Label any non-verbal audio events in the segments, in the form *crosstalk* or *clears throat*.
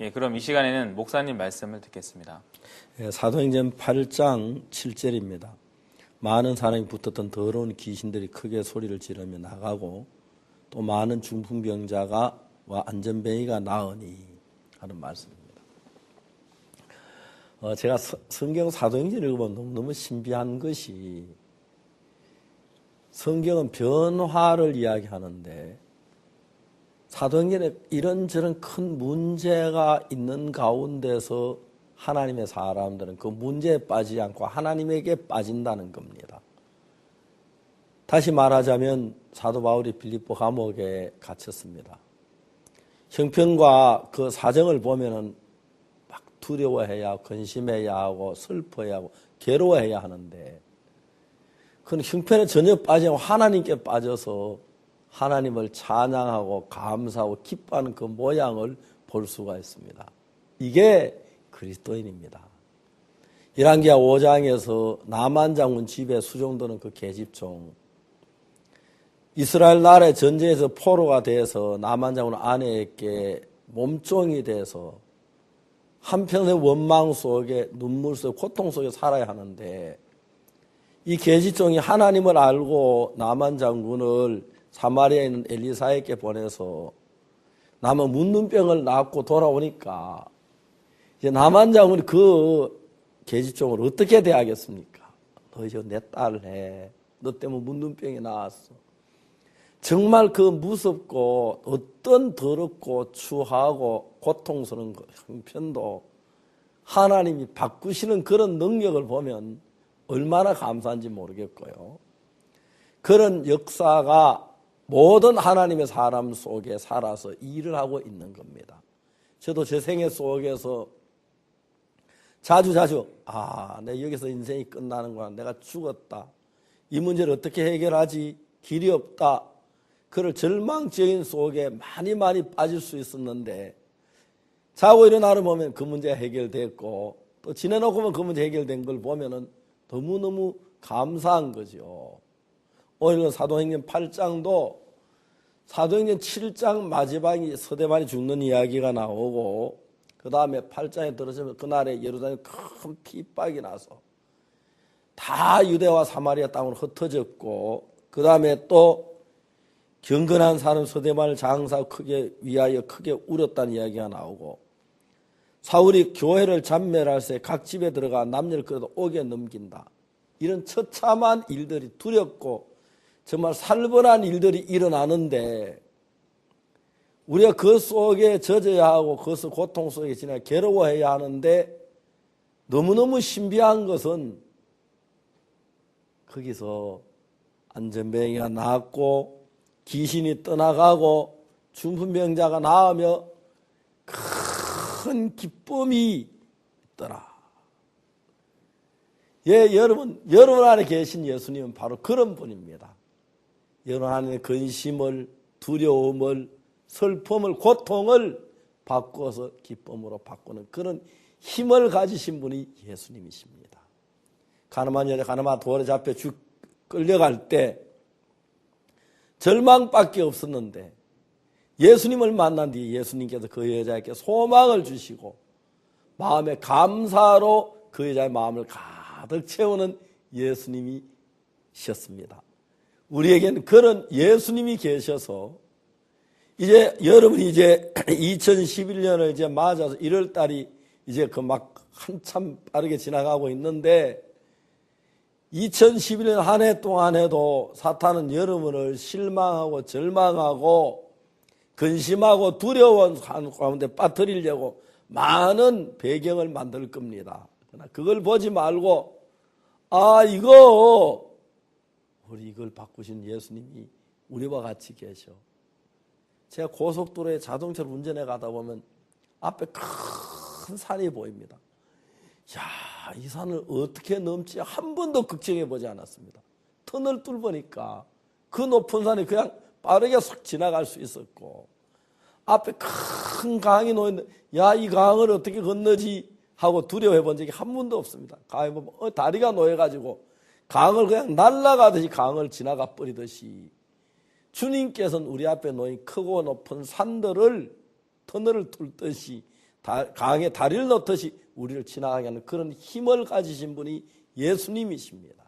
예, 그럼 이 시간에는 목사님 말씀을 듣겠습니다. 예, 사도행전 8장 7절입니다. 많은 사람이 붙었던 더러운 귀신들이 크게 소리를 지르며 나가고 또 많은 중풍병자가 와 안전뱅이가 나으니 하는 말씀입니다. 어, 제가 서- 성경 사도행전 읽어보면 너무너무 신비한 것이 성경은 변화를 이야기하는데 사도행전에 이런저런 큰 문제가 있는 가운데서 하나님의 사람들은 그 문제에 빠지지 않고 하나님에게 빠진다는 겁니다. 다시 말하자면 사도 바울이 빌립보 감옥에 갇혔습니다. 형편과 그 사정을 보면은 막 두려워해야 하고 근심해야 하고 슬퍼해야 하고 괴로워해야 하는데 그는 형편에 전혀 빠지지 않고 하나님께 빠져서 하나님을 찬양하고 감사하고 기뻐하는 그 모양을 볼 수가 있습니다. 이게 그리스도인입니다. 이란기하 5장에서 나만 장군 집에 수종되는 그 계집종 이스라엘 나라의 전쟁에서 포로가 돼서 나만 장군 아내에게 몸종이 돼서 한편의 원망 속에 눈물 속에 고통 속에 살아야 하는데 이 계집종이 하나님을 알고 나만 장군을 사마리아에 있는 엘리사에게 보내서 남은 문눈병을 낳고 돌아오니까 이제 나만 장군이 그 계집종을 어떻게 대하겠습니까? 너 이제 내 딸 해. 너 때문에 문눈병이 나왔어. 정말 그 무섭고 어떤 더럽고 추하고 고통스러운 그 형편도 하나님이 바꾸시는 그런 능력을 보면 얼마나 감사한지 모르겠고요. 그런 역사가 모든 하나님의 사람 속에 살아서 일을 하고 있는 겁니다. 저도 제 생애 속에서 자주 자주 아, 내 여기서 인생이 끝나는구나. 내가 죽었다. 이 문제를 어떻게 해결하지? 길이 없다. 그를 절망적인 속에 많이 많이 빠질 수 있었는데 자고 일어나를 보면 그 문제 해결됐고 또 지내놓고 보면 그 문제 해결된 걸 보면은 너무너무 감사한 거죠. 오늘 사도행전 8장도 사도행전 7장 마지막에 서대만이 죽는 이야기가 나오고 그 다음에 8장에 들어서면 그날에 예루살렘 큰 핍박이 나서 다 유대와 사마리아 땅으로 흩어졌고 그 다음에 또 경건한 사람 서대만을 장사 크게 위하여 크게 울었다는 이야기가 나오고 사울이 교회를 잔멸할 때각 집에 들어가 남녀를 그래도 옥에 넘긴다. 이런 처참한 일들이 두렵고 정말 살벌한 일들이 일어나는데 우리가 그 속에 젖어야 하고 그것을 고통 속에 지나 괴로워해야 하는데 너무너무 신비한 것은 거기서 안전병이가 나았고 귀신이 떠나가고 중풍병자가 나으며 큰 기쁨이 있더라. 예, 여러분, 여러분 안에 계신 예수님은 바로 그런 분입니다. 안에 근심을, 두려움을, 슬픔을, 고통을 바꿔서 기쁨으로 바꾸는 그런 힘을 가지신 분이 예수님이십니다. 가늠한 여자 가늠한 돌에 잡혀 죽, 끌려갈 때 절망밖에 없었는데 예수님을 만난 뒤에 예수님께서 그 여자에게 소망을 주시고 마음의 감사로 그 여자의 마음을 가득 채우는 예수님이셨습니다. 우리에게는 그런 예수님이 계셔서 이제 여러분이 이제 *clears throat* 2011년을 이제 맞아서 1월 달이 이제 그 막 한참 빠르게 지나가고 있는데 2011년 한 해 동안에도 사탄은 여러분을 실망하고 절망하고 근심하고 두려운 가운데 빠뜨리려고 많은 배경을 만들 겁니다. 그러나 그걸 보지 말고 아 이거 우리 이걸 바꾸신 예수님이 우리와 같이 계셔. 제가 고속도로에 자동차를 운전해 가다 보면 앞에 큰 산이 보입니다. 야, 이 산을 어떻게 넘지 한 번도 걱정해 보지 않았습니다. 터널 뚫으니까 그 높은 산이 그냥 빠르게 싹 지나갈 수 있었고 앞에 큰 강이 놓였는데 야, 이 강을 어떻게 건너지 하고 두려워해 본 적이 한 번도 없습니다. 강에 보면 어, 다리가 놓여가지고 강을 그냥 날아가듯이 강을 지나가 버리듯이 주님께서는 우리 앞에 놓인 크고 높은 산들을 터널을 뚫듯이 다- 강에 다리를 넣듯이 우리를 지나가게 하는 그런 힘을 가지신 분이 예수님이십니다.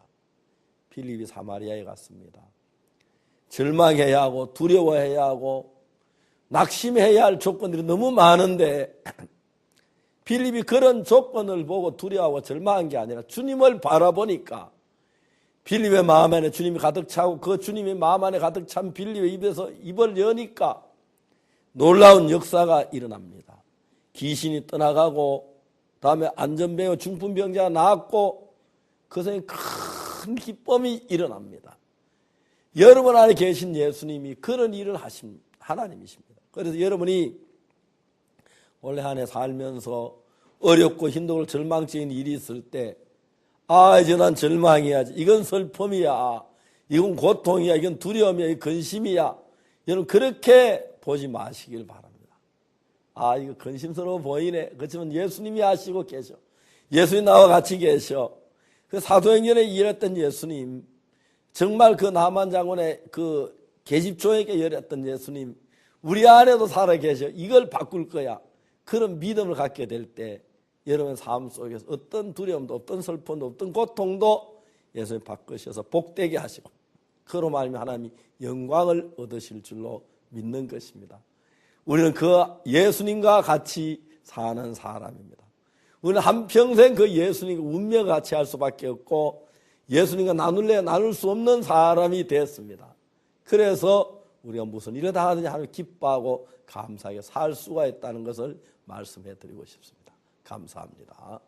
필립이 사마리아에 갔습니다. 절망해야 하고 두려워해야 하고 낙심해야 할 조건들이 너무 많은데 *clears throat* 필립이 그런 조건을 보고 두려워하고 절망한 게 아니라 주님을 바라보니까 빌립의 마음 안에 주님이 가득 차고 그 주님의 마음 안에 가득 찬 빌립의 입에서 입을 여니까 놀라운 역사가 일어납니다. 귀신이 떠나가고 다음에 안전병 중풍병자가 나았고 그것에 큰 기쁨이 일어납니다. 여러분 안에 계신 예수님이 그런 일을 하신 하나님이십니다. 그래서 여러분이 올해 한해 살면서 어렵고 힘들고 절망적인 일이 있을 때 아, 이제 난 절망이야. 이건 슬픔이야. 이건 고통이야. 이건 두려움이야. 이건 근심이야. 여러분, 그렇게 보지 마시길 바랍니다. 아, 이거 근심스러워 보이네. 그렇지만 예수님이 하시고 계셔. 예수님 나와 같이 계셔. 그 사도행전에 일했던 예수님, 정말 그 남한 장군의 그 계집초에게 열렸던 예수님, 우리 안에도 살아 계셔. 이걸 바꿀 거야. 그런 믿음을 갖게 될 때, 여러분 삶 속에서 어떤 두려움도, 어떤 슬픔도, 어떤 고통도 예수님 바꾸셔서 복되게 하시고, 그로 말하면 하나님이 영광을 얻으실 줄로 믿는 것입니다. 우리는 그 예수님과 같이 사는 사람입니다. 우리는 한평생 그 예수님과 운명을 같이 할 수밖에 없고 예수님과 나눌래 나눌 수 없는 사람이 됐습니다. 그래서 우리가 무슨 일을 다 하든지 하나님 기뻐하고 감사하게 살 수가 있다는 것을 말씀해 드리고 싶습니다. 감사합니다.